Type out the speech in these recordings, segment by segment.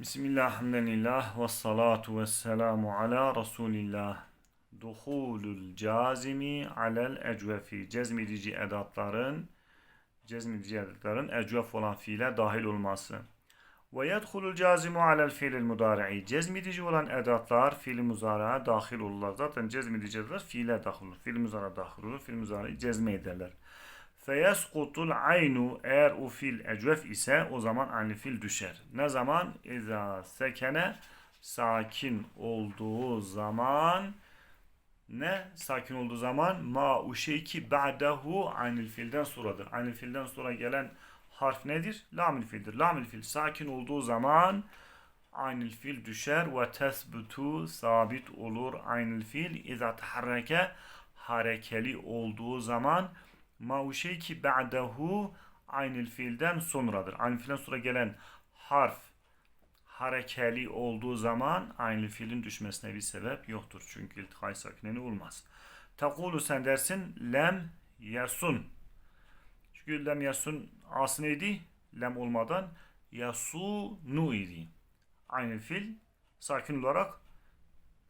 Bismillah, hamdülillah, ve salatu ve selamu ala Resulillah. Duhulul cazimi alel ecvefi. Cezmedici edatların, cezmedici edatların ecvef olan fiile dahil olması. Ve yedhulul cazimu alel fiilil mudari'i. Cezmedici olan edatlar fiil muzari'a dahil olurlar. Zaten cezmedici edatlar fiile dahil olur. Fiil muzari'a dahil olur. Fiil muzari'yi cezme ederler. Feyeskutul aynu eğer o fil ecvef ise o zaman aynı düşer. Ne zaman? İza sekene sakin olduğu zaman ne? Sakin olduğu zaman ma u şey ki ba'dahu aynı filden sonradır. Aynı filden sonra gelen harf nedir? Lamil fildir. Lamil fil sakin olduğu zaman aynı fil düşer ve tesbutu sabit olur aynı fil. İza taharreke harekeli olduğu zaman ma ki ba'dahu aynı fiilden sonradır. Aynı fiilden sonra gelen harf harekeli olduğu zaman aynı fiilin düşmesine bir sebep yoktur. Çünkü iltikay sakineni olmaz. Takulu sen dersin lem yasun. Çünkü lem yasun as neydi? Lem olmadan yasunu idi. Aynı fiil sakin olarak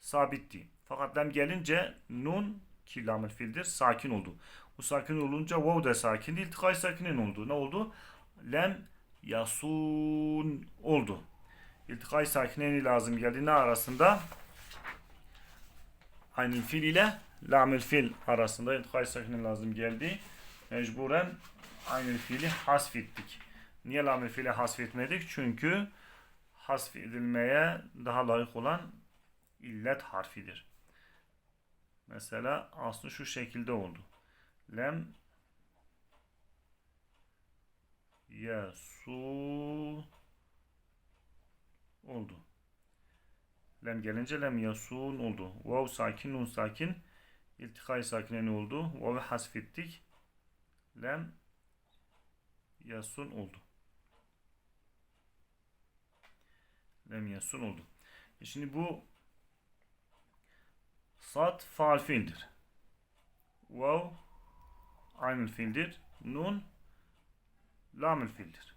sabitti. Fakat lem gelince nun ki lamel fiildir sakin oldu. Bu sakin olunca vav da sakin değil. Tıkay sakinin oldu. Ne oldu? Lem yasun oldu. İltikay sakineni lazım geldi. Ne arasında? Aynı fil ile lamel fil arasında iltikay sakinin lazım geldi. Mecburen aynı fiili hasfettik. Niye lamel fiili hasfetmedik? Çünkü hasf edilmeye daha layık olan illet harfidir. Mesela aslında şu şekilde oldu. Lem yasu oldu. Lem gelince lem yasun oldu. Vav sakin, nun sakin. İltikay sakine ne oldu? Vav'ı hasfettik. Lem yasun oldu. Lem yasun oldu. E şimdi bu Sad faal fiildir. Vav aynı fiildir. Nun lamül fiildir.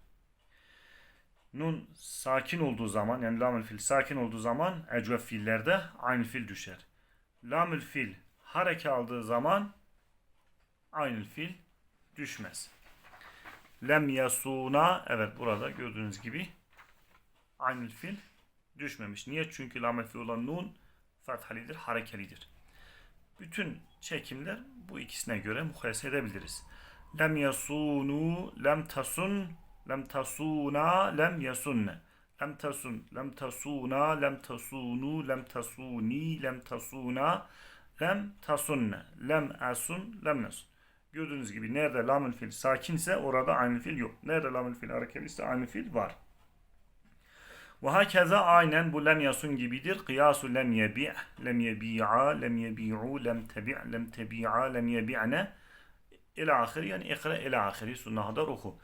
Nun sakin olduğu zaman yani lamül fiil sakin olduğu zaman ecvef fiillerde aynı fiil düşer. Lamül fiil hareke aldığı zaman aynı fiil düşmez. Lem yasuna evet burada gördüğünüz gibi aynı fiil düşmemiş. Niye? Çünkü lamül fiil olan nun fathalidir, harekelidir. Bütün çekimler bu ikisine göre mukayese edebiliriz. Lem yasunu, lem tasun, lem tasuna, lem yasunne. Lem tasun, lem tasuna, lem tasunu, lem tasuni, lem tasuna, lem tasunne, lem asun, lem nasun. Gördüğünüz gibi nerede lamül fil sakinse orada aynı fil yok. Nerede lamül fil harekeliyse aynı fil var. Ve hakeza aynen bu lem yasun gibidir. Kıyasu lem yebi' lem yebi'a, lem yebi'u, lem tebi' lem tebi'a, lem yebi'ne ila ahiri yani ikra ila ahiri sunna kadar oku.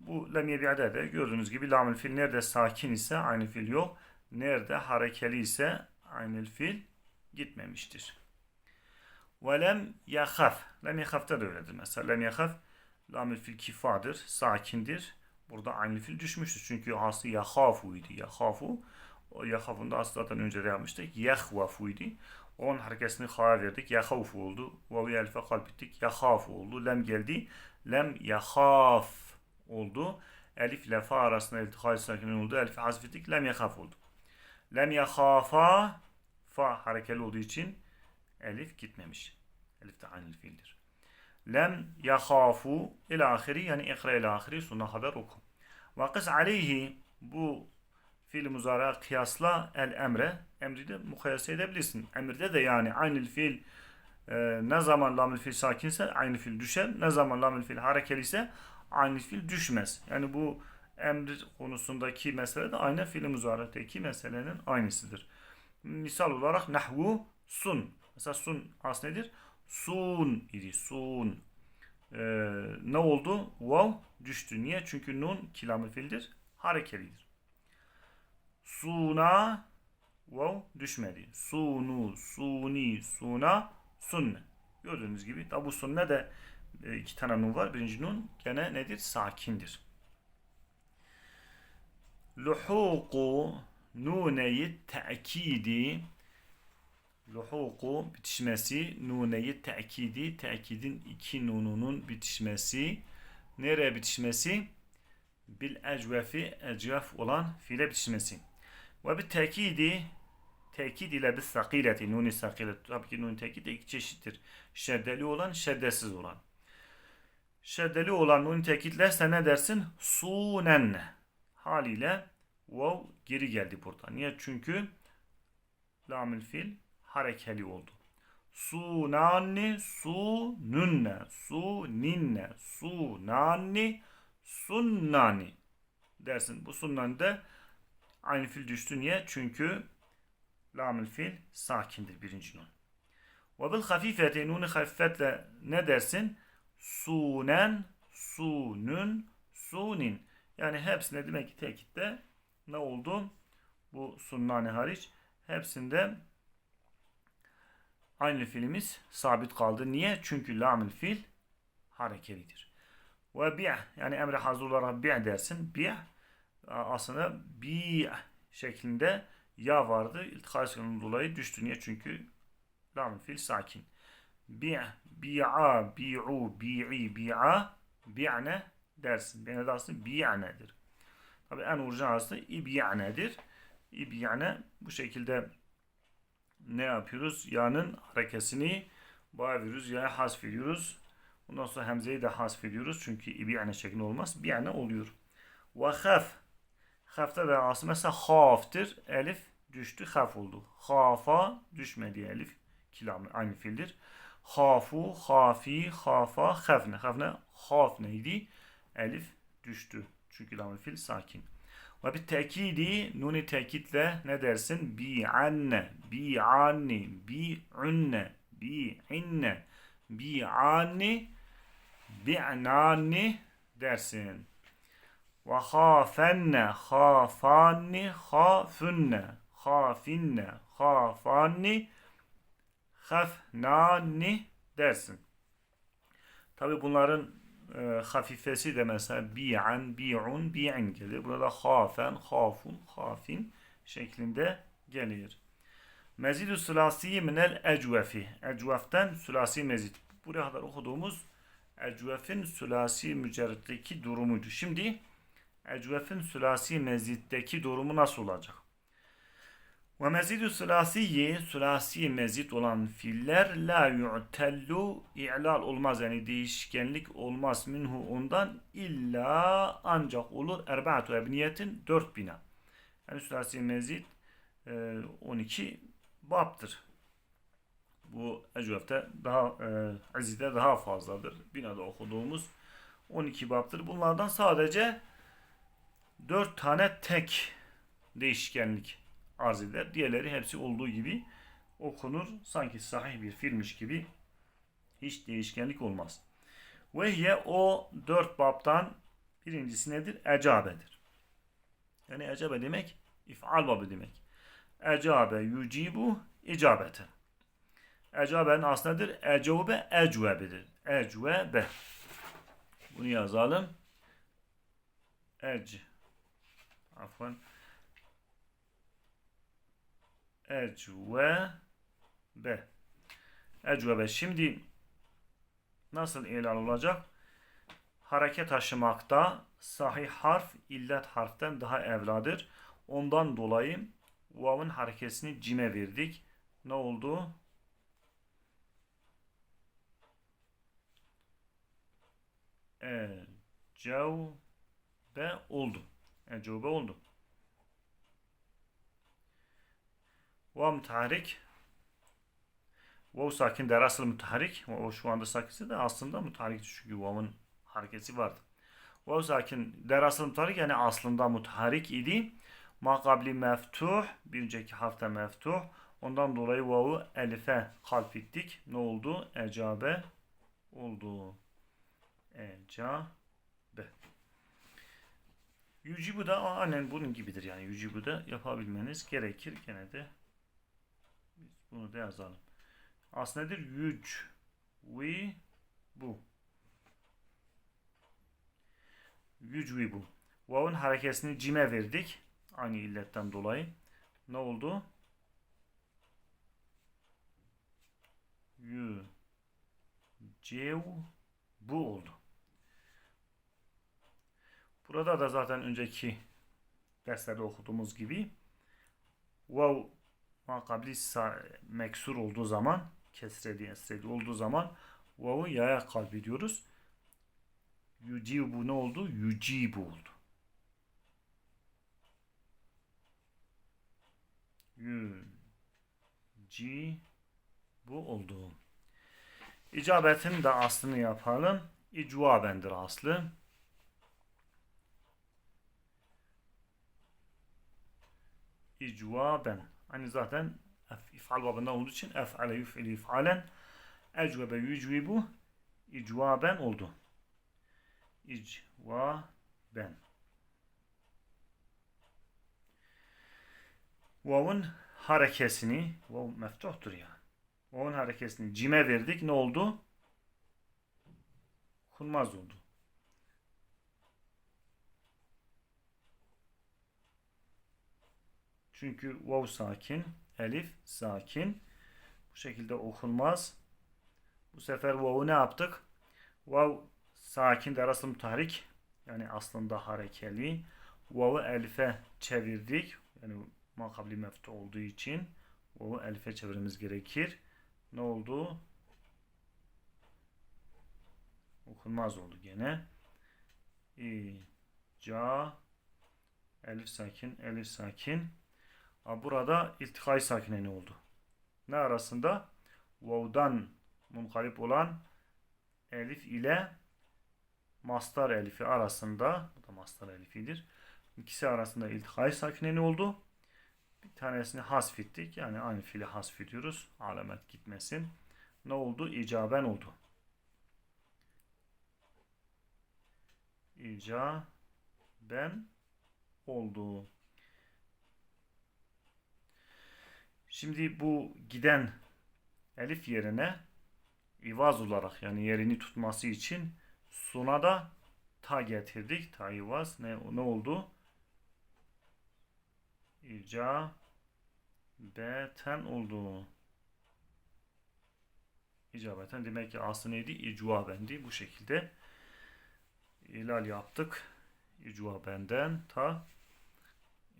Bu lem yebi'de de gördüğünüz gibi lamül fil nerede sakin ise aynı fil yok. Nerede harekeli ise aynı fil gitmemiştir. Ve lem yahaf. Lem yahafta da öyledir mesela. Lem yahaf lamül fil kifadır, sakindir. Burada aynı fil düşmüştür. Çünkü aslı yahafu idi. Yahafu. O yahafun da aslı zaten önce de yapmıştık. Yahvafu idi. Onun harekesini ha verdik. Yahafu oldu. Vavi elfe kalp ettik. Yahafu oldu. Lem geldi. Lem yahaf oldu. Elif ile fa arasında iltihal sakinin oldu. Elif hazf ettik. Lem yahaf oldu. Lem yahafa fa harekeli olduğu için elif gitmemiş. Elif de aynı fiildir. Lem yahafu ila ahiri yani ikra ila ahiri sonuna kadar oku. Ve kıs aleyhi bu fiil muzara kıyasla el emre emri de mukayese edebilirsin. Emirde de yani aynı fiil e, ne zaman lamül fiil sakinse aynı fiil düşer. Ne zaman lamül fiil harekeli ise aynı fiil düşmez. Yani bu emir konusundaki mesele de aynı fiil muzarateki meselenin aynısıdır. Misal olarak nahvu sun. Mesela sun as nedir? Sun idi. Sun. Ee, ne oldu? Vav düştü. Niye? Çünkü nun kilamı fildir. Harekelidir. Suna vav düşmedi. Sunu, suni, suna, sunne. Gördüğünüz gibi. Tabi bu sunne de e, iki tane nun var. Birinci nun gene nedir? Sakindir. luhuku nuneyi te'kidi luhuku bitişmesi nuneyi te'kidi te'kidin iki nununun bitişmesi. Nereye bitişmesi? Bil ecvefi ecvef olan fiile bitişmesi. Ve bir tekidi tekid ile bir sakileti nuni sakilet tabii ki nuni tekid de iki çeşittir. Şeddeli olan şeddesiz olan. Şeddeli olan nuni tekidlerse ne dersin? Sunen. Haliyle vav geri geldi burada. Niye? Çünkü lamül fil harekeli oldu sunanni su nünne su ninne su nanni sunnani dersin. Bu sunnan da aynı fil düştü. Niye? Çünkü lamül fil sakindir birinci nun. Ve bil hafifeti nunu hafifetle ne dersin? Sunen, sunun, sunin. Yani hepsine demek ki tekitte ne oldu? Bu sunnani hariç hepsinde aynı filimiz sabit kaldı. Niye? Çünkü lamül fil harekelidir. Ve bi' yani emre hazır olarak bi' dersin. Bi' aslında bi' şeklinde ya vardı. İltikasının dolayı düştü. Niye? Çünkü lamül fil sakin. Bi' bi'a bi'u bi'i bi'a bi'ne dersin. Bi'ne de aslında bi'nedir. Tabi en orijinal aslında ibi'nedir. İbi'ne bu şekilde ne yapıyoruz? Ya'nın harekesini bağırıyoruz. Ya'ya hasf ediyoruz. Ondan sonra hemzeyi de hasf ediyoruz. Çünkü ibi'ne şeklinde olmaz. Bi'ne oluyor. Ve haf. Hafta da aslında mesela haftır. Elif düştü. Haf oldu. Hafa düşmedi elif. Kilam aynı fiildir. Hafu, hafi, hafa, hafne. Hafne, hafneydi. Elif düştü. Çünkü lam fil sakin. Ve bir tekidi nuni tekitle ne dersin? Bi anne, bi anni, bi unne, bi inne, bi anni, bi anani dersin. Ve hafenne, hafanni, hafunne, hafinne, hafanni, hafnani dersin. Tabi bunların e, hafifesi de mesela bi'an, bi'un, bi'in gelir. Burada hafen, hafun, hafin şeklinde gelir. Mezidü sülasi minel ecvefi. Ecveften sülasi mezid. Buraya kadar okuduğumuz ecvefin sülasi mücerretteki durumuydu. Şimdi ecvefin sülasi meziddeki durumu nasıl olacak? Ve mezidü sülasiyi, sülasi mezid olan fiiller la yu'tellu i'lal olmaz yani değişkenlik olmaz minhu ondan illa ancak olur erba'atu ebniyetin dört bina. Yani sülasi mezid 12 baptır. Bu ecvefte daha e, azide daha fazladır. Binada okuduğumuz 12 baptır. Bunlardan sadece 4 tane tek değişkenlik arz eder. Diğerleri hepsi olduğu gibi okunur. Sanki sahih bir filmmiş gibi hiç değişkenlik olmaz. Ve o dört babtan birincisi nedir? Ecabedir. Yani ecabe demek if'al babı demek. Ecabe yucibu icabeten. Ecabenin aslı nedir? Ecube ecvebedir. Ecvebe. Bunu yazalım. Ec. Afwan. Ecvebe. Ecvebe. Şimdi nasıl ilan olacak? Hareket taşımakta sahih harf illet harften daha evladır. Ondan dolayı vav'ın harekesini cime verdik. Ne oldu? Ecevbe oldu. Ecevbe oldu. Vav müteharik. Vav sakin der asıl müteharik. O şu anda sakinse de aslında müteharik çünkü vav'ın hareketi vardı. Vav sakin der asıl müteharik yani aslında müteharik idi. Makabli meftuh bir önceki hafta meftuh. Ondan dolayı vav'u elife kalp ettik. Ne oldu? Ecabe oldu. Ecabe. Yücibu da aynen bunun gibidir yani. Yücibu da yapabilmeniz gerekir. Gene de bunu da yazalım. Aslında nedir? Yüc. Vi bu. Yücvi bu. Vav'un harekesini cime verdik. Aynı illetten dolayı. Ne oldu? Yu. Cev. Bu oldu. Burada da zaten önceki derslerde okuduğumuz gibi vav makabli meksur olduğu zaman kesredi esredi olduğu zaman vav'ı yaya kalbediyoruz. Yucibu ne oldu? Yucibu oldu. Yuci bu oldu. İcabetin de aslını yapalım. İcvabendir aslı. İcvaben. Hani zaten ifal babından olduğu için ef'ale yuf'ili if'alen ecvebe yücvibu icvaben oldu. İcvaben. Vav'ın harekesini, vav meftuhtur ya. Vav'ın harekesini cime verdik. Ne oldu? Okunmaz oldu. Çünkü vav sakin, elif sakin. Bu şekilde okunmaz. Bu sefer vav'u ne yaptık? Vav sakin de rasım tahrik. Yani aslında harekeli. Vav'ı elife çevirdik. Yani makabli meftu olduğu için vav'ı elife çevirmemiz gerekir. Ne oldu? Okunmaz oldu gene. İ, ca, elif sakin, elif sakin. Burada iltikay sakine ne oldu? Ne arasında? Vav'dan munkalip olan elif ile mastar elifi arasında bu da mastar elifidir. İkisi arasında iltikay sakine ne oldu? Bir tanesini hasfettik. Yani aynı fiili hasfediyoruz. Alamet gitmesin. Ne oldu? İcaben oldu. İcaben oldu. Şimdi bu giden elif yerine ivaz olarak yani yerini tutması için suna da ta getirdik. Ta ivaz ne, ne oldu? İca beten oldu. İcabeten demek ki aslı neydi? İcvabendi. Bu şekilde ilal yaptık. İcvabenden ta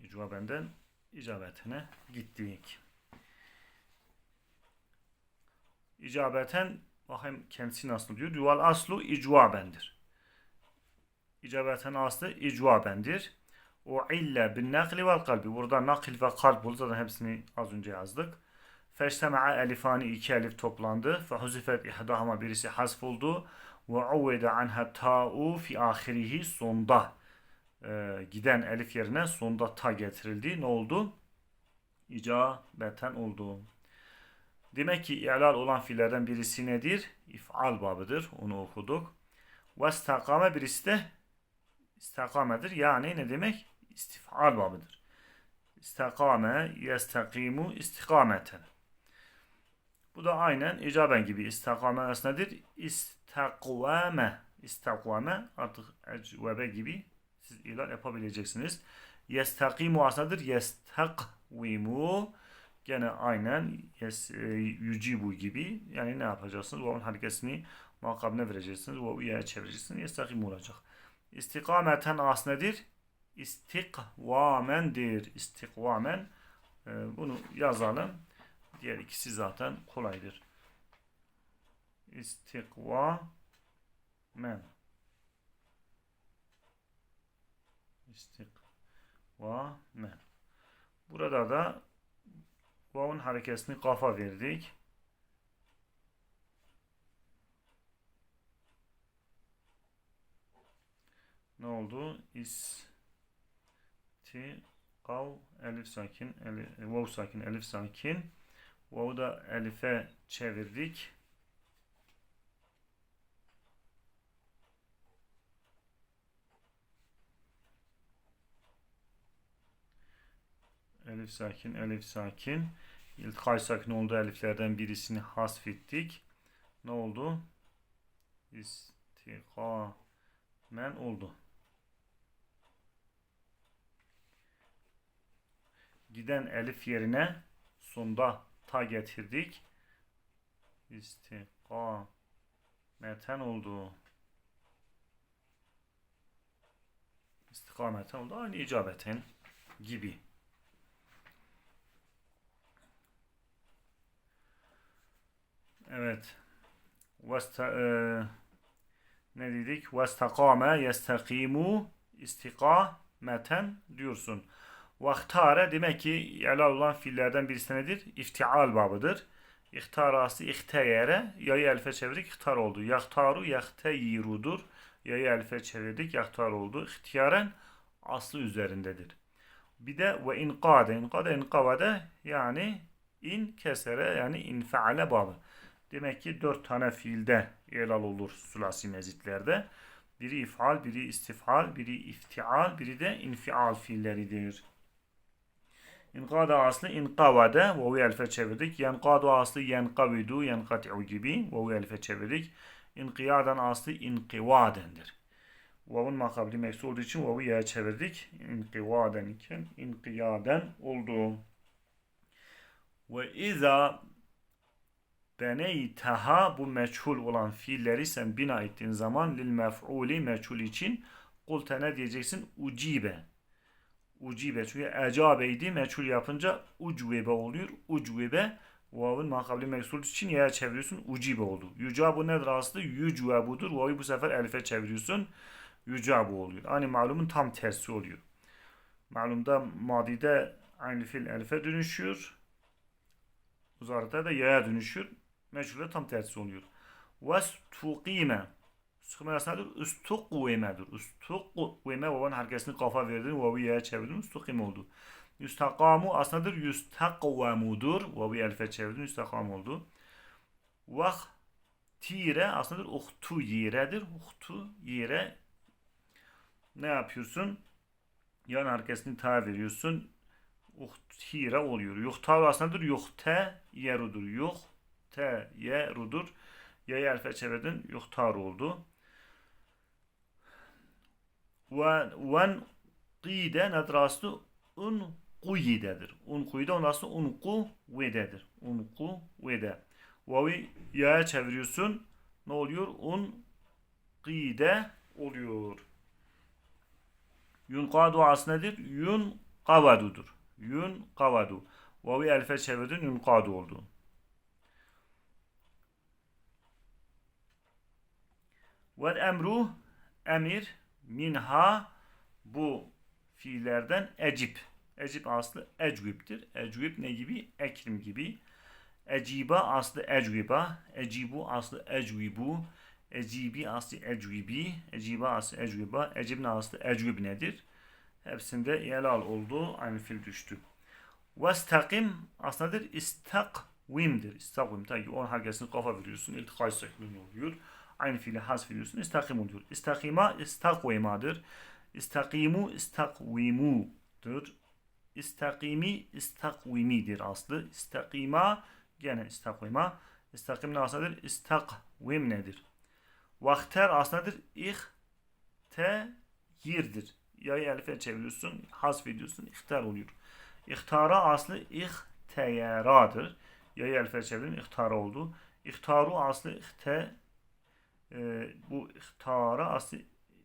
İcvabenden icabetine gittik. İcabeten bakayım kendisi nasıl diyor. Duval aslu icvabendir. İcabeten aslı icvabendir. O ille bin nakli vel kalbi. Burada nakil ve kalp oldu. Zaten hepsini az önce yazdık. Feştema'a elifani iki elif toplandı. Fehuzifet ihdahama birisi hasf oldu. Ve uvvede anha ta'u fi ahirihi sonda. Ee, giden elif yerine sonda ta getirildi. Ne oldu? İcabeten oldu. Demek ki i'lal olan fiillerden birisi nedir? İf'al babıdır. Onu okuduk. Ve istakame birisi de istakamedir. Yani ne demek? İstif'al babıdır. İstakame yestakimu istikameten. Bu da aynen icaben gibi istakame nedir? İstakvame. İstakvame artık ecvebe gibi siz ilal yapabileceksiniz. Yestakimu aslındadır. Yestakvimu. Gene aynen yes, e, yucibu gibi. Yani ne yapacaksınız? Vav'un harekesini makabine vereceksiniz. Vav'u yere çevireceksiniz. Yestakim olacak. İstikameten as nedir? İstikvamendir. İstikvamen. E, bunu yazalım. Diğer ikisi zaten kolaydır. İstikvamen. İstikvamen. Burada da Vav'un harekesini kafa verdik. Ne oldu? İs ti kav elif sakin elif, vav sakin elif sakin vav'u da elife çevirdik. Elif sakin, elif sakin. İltikay sakin olduğu eliflerden birisini hasfettik. Ne oldu? İstikamen oldu. giden elif yerine sonda ta getirdik. İstikameten oldu. İstikameten oldu. Aynı icabeten gibi. Evet. Vesta, e, ne dedik? Vestakame yestakimu istikameten diyorsun. Vaktare demek ki helal olan fiillerden birisi nedir? İftial babıdır. İhtar aslı ihteyere yayı elfe çevirdik ihtar oldu. Yaktaru yakteyirudur. Yayı elfe çevirdik yaktar oldu. İhtiyaren aslı üzerindedir. Bir de ve inkade. İnkade inkavade yani in kesere yani infeale babı. Demek ki dört tane fiilde elal olur sulasi mezitlerde. Biri ifal, biri istifal, biri iftial, biri de infial fiilleridir. İnkada aslı inkavade, vavu elfe çevirdik. Yenkadu aslı yenkavidu, yenkati'u gibi vavu elfe çevirdik. İnkiyadan aslı inkivadendir. Vavun makabli meksi olduğu için vavu yaya çevirdik. İnkivaden iken inkiyaden oldu. Ve iza beneytaha bu meçhul olan fiilleri sen bina ettiğin zaman lil mef'uli meçhul için kulte ne diyeceksin? Ucibe. Ucibe. Çünkü ecabeydi meçhul yapınca ucvebe oluyor. Ucvebe vavın makabli meksul için yaya çeviriyorsun. Ucibe oldu. Yucabu nedir aslında? Yücvebudur. Vavi bu sefer elife çeviriyorsun. Yucabu oluyor. Aynı malumun tam tersi oluyor. Malumda madide aynı fiil elife dönüşüyor. Uzarda da yaya dönüşüyor. Meçhule tam tersi oluyor. Vestukime. Sıkma aslında ustukvemedir. Ustukveme vavan harekesini kafa verdin. Vavi yaya çevirdin. Ustukim oldu. Yüstakamu aslında yüstakvamudur. Vavi elfe çevirdin. Yüstakam oldu. Vah tire aslında uhtu yiredir. Uhtu yire ne yapıyorsun? Yan harekesini ta veriyorsun. Uhtire oluyor. Yuhtar aslında yuhte yerudur. Yuhte yerudur. Ya'yı elfe çevirdin. Yuhtar oldu. Ve ven qide nedir aslı? Un kuyidedir. Un kuyide onun aslı un ku vededir. Un ku vede. Vavi ya'ya çeviriyorsun. Ne oluyor? Un qide oluyor. Yun kadu aslı nedir? Yun kavadudur. Yun kavadu. Vavi elfe çevirdin. Yun kadu oldu. Vel emru emir minha bu fiillerden ecip. Ecip aslı ecviptir. Ecvip ne gibi? Ekrim gibi. Eciba aslı ecviba. Ecibu aslı ecvibu. Ecibi aslı ecvibi. Eciba aslı ecviba. Ecibne aslı ecvib nedir? Hepsinde yelal oldu. Aynı fiil düştü. Vestakim aslındadır. İstakvimdir. İstakvim. Tabii on harekesini kafa veriyorsun. İltikay şeklinde oluyor. Aynı fiili has veriyorsun. İstakim oluyor. İstakima istakvemadır. İstakimu istakvimudur. İstakimi istakvimidir aslı. İstakima gene istakvima. İstakim ne aslındadır? İstakvim nedir? Vakter aslındadır. İhteyirdir. Yayı elife çeviriyorsun. Has veriyorsun. İhtar oluyor. İhtara aslı ihteyeradır. Yayı elife çevirin. İhtara oldu. İhtaru aslı ihte e, bu ihtara aslı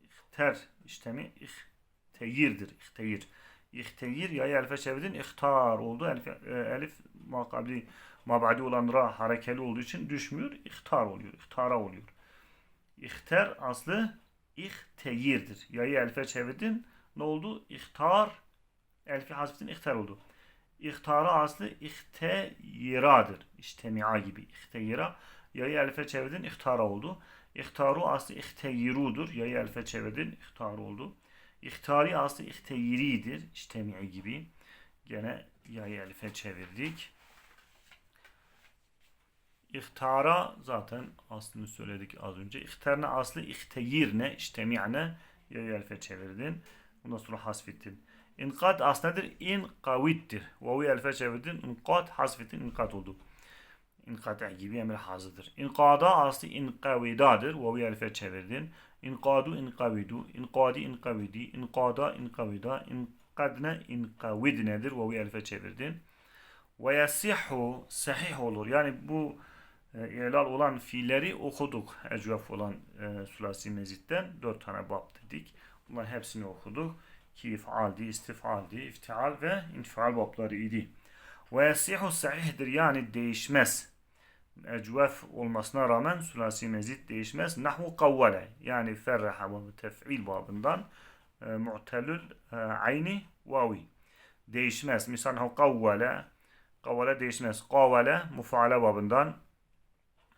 ihter işlemi ihteyirdir. İhteyir. İhteyir ya elfe çevirdin ihtar oldu. Elif, e, elif makabli mabadi olan ra harekeli olduğu için düşmüyor. İhtar oluyor. İhtara oluyor. İhter aslı ihteyirdir. Yayı elfe çevirdin. Ne oldu? İhtar elfi hasbetin ihtar oldu. İhtara aslı ihteyiradır. İştemia gibi. İhteyira. Yayı elfe çevirdin. İhtara oldu. İhtaru aslı ihteyirudur. Yayı elfe çevirdin. İhtar oldu. İhtari aslı ihteyiridir. İştemi gibi. Gene yayı elife çevirdik. İhtara zaten aslını söyledik az önce. İhtarne aslı ihteyirne, iştemi'ne yayı elife çevirdin. Ondan sonra hasfettin. İnkat aslıdır inkavittir. Vavu elife çevirdin. İnkat hasfettin. İnkat oldu. İnkata gibi emir hazırdır. İnkada aslı inkavidadır. Vavu elife çevirdin. İnkadu inkavidu. İnkadi inkavidi. İnkada inkavida. kadne inkavidnedir. Vavi elife çevirdin. Ve yasihu sahih olur. Yani bu e, ilal olan fiilleri okuduk. Ecvaf olan e, sulasi mezitten dört tane bab dedik. Bunların hepsini okuduk. Ki ifaldi, istifaldi, iftial ve infial babları idi. Ve yasihu sahihdir yani değişmez. Ecvaf olmasına rağmen sulasi mezit değişmez. Nahvu kavvale yani ferraha ve tef'il babından e, mu'telül e, ayni vavi değişmez. Misal ha kavvale kavvale değişmez. Kavvale mufaale babından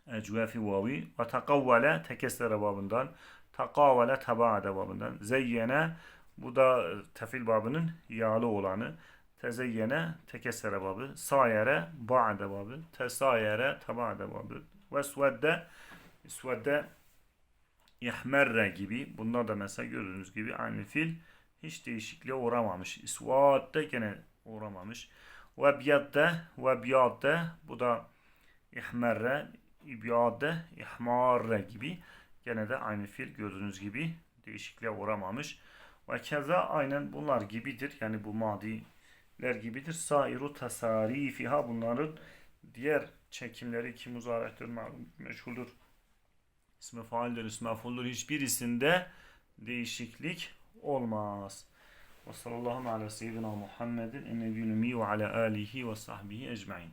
ecvafi vavi ve takavvale tekessere babından takavvale tabaade babından zeyyene bu da tefil babının yağlı olanı tezeyyene tekessere babı sayere ba'de babı tesayere tabaade babı ve svedde svedde ihmerre gibi bunlar da mesela gördüğünüz gibi aynı fil hiç değişikliğe uğramamış. İsvat'ta gene uğramamış. Ve biyadde ve biyadde bu da ihmerre, ibiyadde, ihmarre gibi gene de aynı fil gördüğünüz gibi değişikliğe uğramamış. Ve keza aynen bunlar gibidir. Yani bu madiler gibidir. Sairu tasarifiha bunların diğer çekimleri ki muzarehtür meşhuldür. İsmi faildir, ismi mef'uldur. Hiçbirisinde değişiklik olmaz. Ve sallallahu ala seyyidina Muhammedin en nebiyyül ümmi ve ala alihi ve sahbihi ecmain.